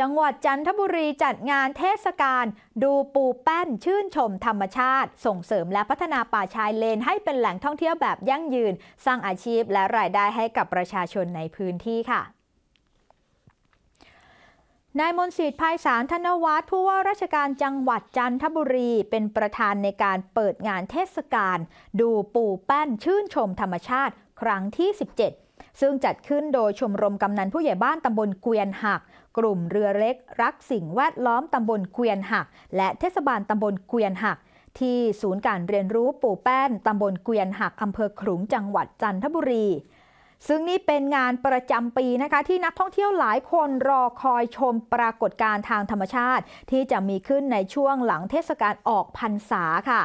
จังหวัดจันทบุรีจัดงานเทศกาลดูปูแป้นชื่นชมธรรมชาติ ส่งเสริมและพัฒนาป่าชายเลน ให้เป็นแหล่งท่องเที่ยวแบบยั่งยืน สร้างอาชีพและรายได้ให้กับประชาชนในพื้นที่ค่ะนายมนสิทธิ์ภัยสารธนวัฒน์ผู้ว่าราชการจังหวัดจันทบุรี เป็นประธานในการเปิดงานเทศกาลดูปูแป้นชื่นชมธรรมชาติ ครั้งที่ 17 ซึ่งจัดขึ้นโดยชมรมกำนันผู้ใหญ่บ้านตำบลเกวียนหัก กลุ่มเรือเล็ก รักสิ่งแวดล้อมตำบลเกวียนหัก และเทศบาลตำบลเกวียนหัก ที่ศูนย์การเรียนรู้ปู่แป้นตำบลเกวียนหักอำเภอขลุงจังหวัดจันทบุรีซึ่งนี่เป็นงานประจำปีนะคะที่นักท่องเที่ยวหลายคนรอคอยชมปรากฏการณ์ทางธรรมชาติ ที่จะมีขึ้นในช่วงหลังเทศกาลออกพรรษาค่ะ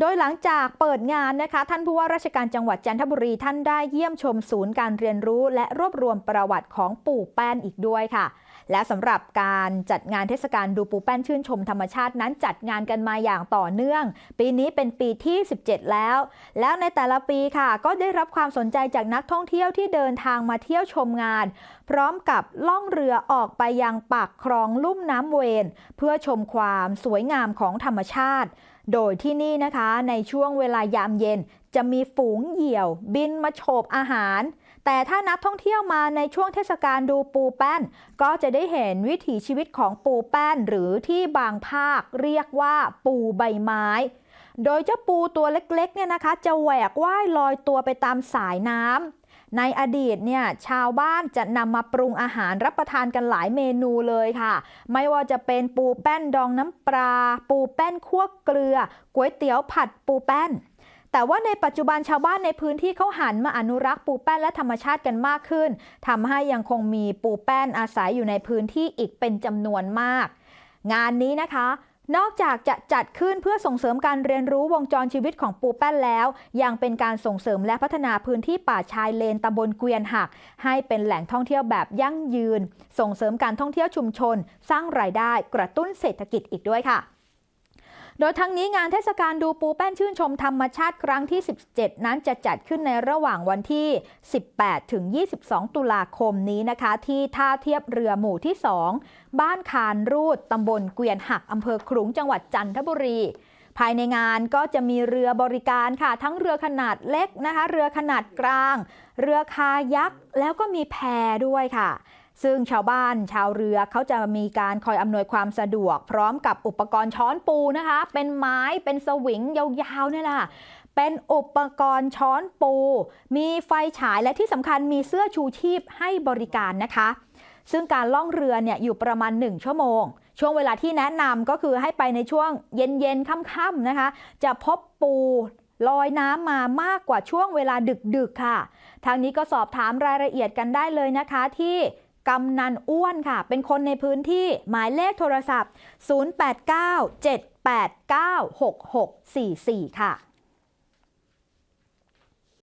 โดยหลังจากเปิดงานนะคะ ท่านผู้ว่าราชการจังหวัดจันทบุรีท่านได้เยี่ยมชมศูนย์การเรียนรู้ และรวบรวมประวัติของปู่แป้นอีกด้วยค่ะ และสำหรับการจัดงานเทศกาลดูปูแป้นชื่นชมธรรมชาตินั้นจัดงานกันมาอย่างต่อเนื่อง ปีนี้เป็นปีที่ 17 แล้ว แล้วในแต่ละปีค่ะ ก็ได้รับความสนใจจากนักท่องเที่ยวที่เดินทางมาเที่ยวชมงาน พร้อมกับล่องเรือออกไปยังปากคลองลุ่มน้ำเวน เพื่อชมความสวยงามของธรรมชาติ โดยที่นี่นะคะในช่วงเวลายามเย็นจะมีฝูงเหยี่ยว บินมาโฉบอาหาร แต่ถ้านักท่องเที่ยวมาในช่วงเทศกาลดูปูแป้น ก็จะได้เห็นวิถีชีวิตของปูแป้น หรือที่บางภาคเรียกว่าปูใบไม้ โดยเจ้าปูตัวเล็กๆเนี่ยนะคะ จะแหวกว่ายลอยตัวไปตามสายน้ำ ในอดีตเนี่ยชาวบ้านจะนำมาปรุงอาหารรับประทานกันหลายเมนูเลยค่ะ ไม่ว่าจะเป็นปูแป้นดองน้ำปลา ปูแป้นคั่วเกลือก๋วยเตี๋ยวผัดปูแป้นแต่ว่าในปัจจุบันชาวบ้านในพื้นที่เขาหันมาอนุรักษ์ปูแป้นและธรรมชาติกันมากขึ้นทำให้ยังคงมีปูแป้นอาศัยอยู่ในพื้นที่อีกเป็นจำนวนมาก งานนี้นะคะ นอกจากจะจัดขึ้นเพื่อส่งเสริมการเรียนรู้วงจรชีวิตของปูแป้นแล้ว ยังเป็นการส่งเสริมและพัฒนาพื้นที่ป่าชายเลนตำบลเกวียนหัก ให้เป็นแหล่งท่องเที่ยวแบบยั่งยืน ส่งเสริมการท่องเที่ยวชุมชน สร้างรายได้กระตุ้นเศรษฐกิจอีกด้วยค่ะ โดยทั้งนี้งานเทศกาลดูปูแป้นชื่นชมธรรมชาติครั้งที่ 17 นั้นจะจัดขึ้นในระหว่างวันที่ 18 ถึง 22 ตุลาคมนี้นะคะ ที่ท่าเทียบเรือหมู่ที่ 2 บ้านคานรูดตำบลเกวียนหักอำเภอขลุงจังหวัดจันทบุรีภายในงานก็จะมีเรือบริการค่ะ ทั้งเรือขนาดเล็กนะคะ เรือขนาดกลาง เรือคายักแล้วก็มีแพด้วยค่ะ ซึ่งชาวบ้านชาวเรือเขาจะมีการคอยอำนวยความสะดวก พร้อมกับอุปกรณ์ช้อนปูนะคะ เป็นไม้เป็นสวิงยาวๆนี่แหละเป็นอุปกรณ์ช้อนปู มีไฟฉายและที่สำคัญมีเสื้อชูชีพให้บริการนะคะ ซึ่งการล่องเรือเนี่ยอยู่ประมาณ 1 ชั่วโมง ช่วงเวลาที่แนะนำก็คือให้ไปในช่วงเย็นๆค่ำๆนะคะ จะพบปูลอยน้ำมามากกว่าช่วงเวลาดึกๆค่ะ ทางนี้ก็สอบถามรายละเอียดกันได้เลยนะคะที่ กำนันอ้วนค่ะ เป็นคนในพื้นที่หมายเลขโทรศัพท์ 089 789 6644 ค่ะ